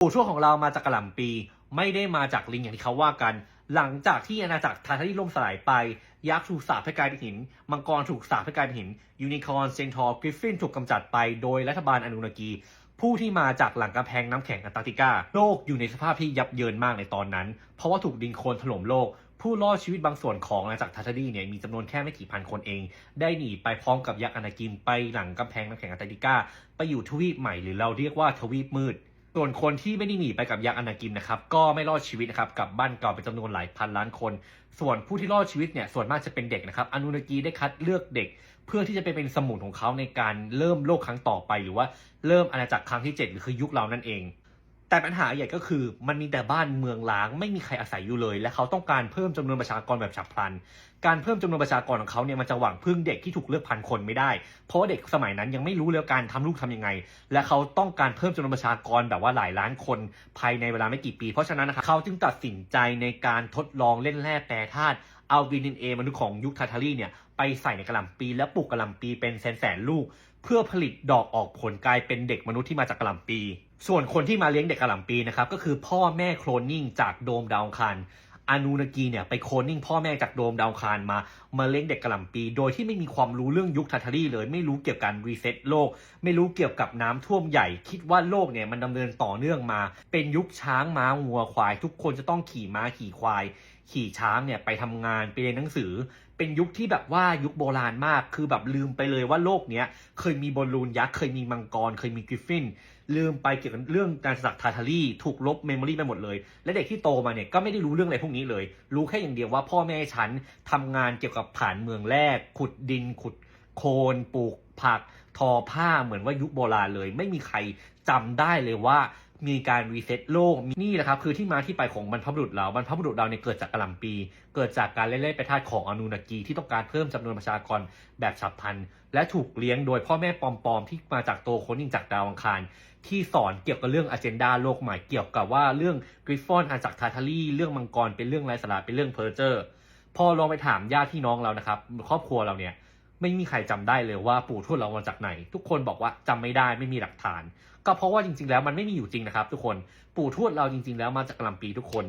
ปู่ทวของเรามาจากกระหล่ำปี ไม่ได้มาจากลิงอย่างที่เขาว่ากัน หลังจากที่อาณาจักรทาทารีล่มสลายไป ยักษ์ถูกสาปให้กลายเป็นหิน มังกรถูกสาปให้กลายเป็นหิน ยูนิคอร์นเซนทอร์กริฟฟินถูกกำจัดไปโดยรัฐบาลอนุนากี ผู้ที่มาจากหลังกำแพงน้ำแข็งอันตาร์กติกา โลกอยู่ในสภาพที่ยับเยินมากในตอนนั้น เพราะว่าถูกดินโคลนถล่มโลก ผู้รอดชีวิตบางส่วนของอาณาจักรทาทารีเนี่ยมีจำนวนแค่ไม่กี่พันคนเอง ได้หนีไปพร้อมกับยักษ์อนากินไปหลังกำแพงน้ำแข็งอันตาร์กติกา ไปอยู่ทวีปใหม่หรือเราเรียกว่าทวีปมืด ส่วนคนที่ไม่ได้หนีไปกับยักษ์อนากินนะครับก็ไม่รอดชีวิตนะครับกลับบ้านเก่าเป็นจำนวนหลายพันล้านคน ส่วนผู้ที่รอดชีวิตเนี่ยส่วนมากจะเป็นเด็กนะครับอนุนากีได้คัดเลือกเด็ก เพื่อที่จะไปเป็นสมุนของเขาในการเริ่มโลกครั้งต่อไป หรือว่าเริ่มอาณาจักรครั้งที่ 7 หรือคือยุคเรานั่นเอง แต่ปัญหาใหญ่ก็คือมันมีแต่บ้านเมืองล้างไม่มีใครอาศัยอยู่เลย และเขาต้องการเพิ่มจำนวนประชากรแบบฉับพลัน การเพิ่มจำนวนประชากรของเขาเนี่ยมันจะหวังพึ่งเด็กที่ถูกเลือกพันคนไม่ได้ เพราะาเด็กสมัยนั้นยังไม่รู้เลยว่าการทำลูกทำยังไง และเขาต้องการเพิ่มจำนวนประชากรแบบว่าหลายล้านคนภายในเวลาไม่กี่ปี เพราะฉะนั้นนะครับเขาจึงตัดสินใจในการทดลองเล่นแร่แปรธาตุ เอาดีเอ็นเอมนุษย์ของยุคทาทารีเนี่ยไปใส่ในกระหล่ำปีและปลูกกระหล่ำปีเป็นแสนแสนๆลูก เพื่อผลิตดอกออกผลกลายเป็นเด็กมนุษย์ที่มาจากกระหล่ำปี ส่วนคนที่มาเลี้ยงเด็กกระหล่ำปีนะครับก็คือพ่อแม่โคลนนิ่งจากโดมดาวอังคารอานูนากีเนี่ยไปโคลนนิ่งพ่อแม่จากโดมดาวคารมา มาเลี้ยงเด็กกระหล่ำปี โดยที่ไม่มีความรู้เรื่องยุคทาทารีเลย ไม่รู้เกี่ยวกับการรีเซ็ตโลก ไม่รู้เกี่ยวกับน้ำท่วมใหญ่ คิดว่าโลกเนี่ยมันดำเนินต่อเนื่องมา เป็นยุคช้างม้าวัวควาย ทุกคนจะต้องขี่ม้าขี่ควาย ขี่ช้างเนี่ยไปทำงานไปเรียนหนังสือ เป็นยุคที่แบบว่ายุคโบราณมาก คือแบบลืมไปเลยว่าโลกเนี้ยเคยมีบอลลูนยักษ์ เคยมีมังกร เคยมีกริฟฟิน ลืมไปเกี่ยวกับเรื่องการสักทาทารี่ ถูกลบเมมโมรีไปหมดเลย และเด็กที่โตมาเนี่ยก็ไม่ได้รู้เรื่องอะไรพวกนี้เลย รู้แค่อย่างเดียวว่าพ่อแม่ฉันทำงานเกี่ยวกับผ่านเมืองแรก ขุดดิน ขุดโคลนปลูกผัก ทอผ้าเหมือนว่ายุคโบราณเลย ไม่มีใครจำได้เลยว่า มีการรีเซ็ตโลกนี่แหละครับคือที่มาที่ไปของบรรพบุรุษเราบรรพบุรุษเราเนี่ยเกิดจากกระหล่ำปี เกิดจากการเล่นเล่นไปธาตุของอนูนากีที่ต้องการเพิ่มจำนวนประชากรแบบฉับพลัน และถูกเลี้ยงโดยพ่อแม่ปลอมๆที่มาจากโตคนนิ่งจากดาวอังคาร ที่สอนเกี่ยวกับเรื่องอ g e n d a โลกใหม่เกี่ยวกับว่าเรื่องกริฟฟอนอาจากทาทารีเรื่องมังกรเป็นเรื่องไร้สาระเป็นเรื่องเพอร์เจอร์พอลองไปถามญาติพี่น้องเรานะครับครอบครัวเราเนี่ย ไม่มีใครจำได้เลยว่าปู่ทวดเรามาจากไหน ทุกคนบอกว่าจำไม่ได้ไม่มีหลักฐาน ก็เพราะว่าจริง ๆ แล้วมันไม่มีอยู่จริงนะครับ ทุกคนปู่ทวดเราจริง ๆ แล้วมาจากกะลำปีทุกคน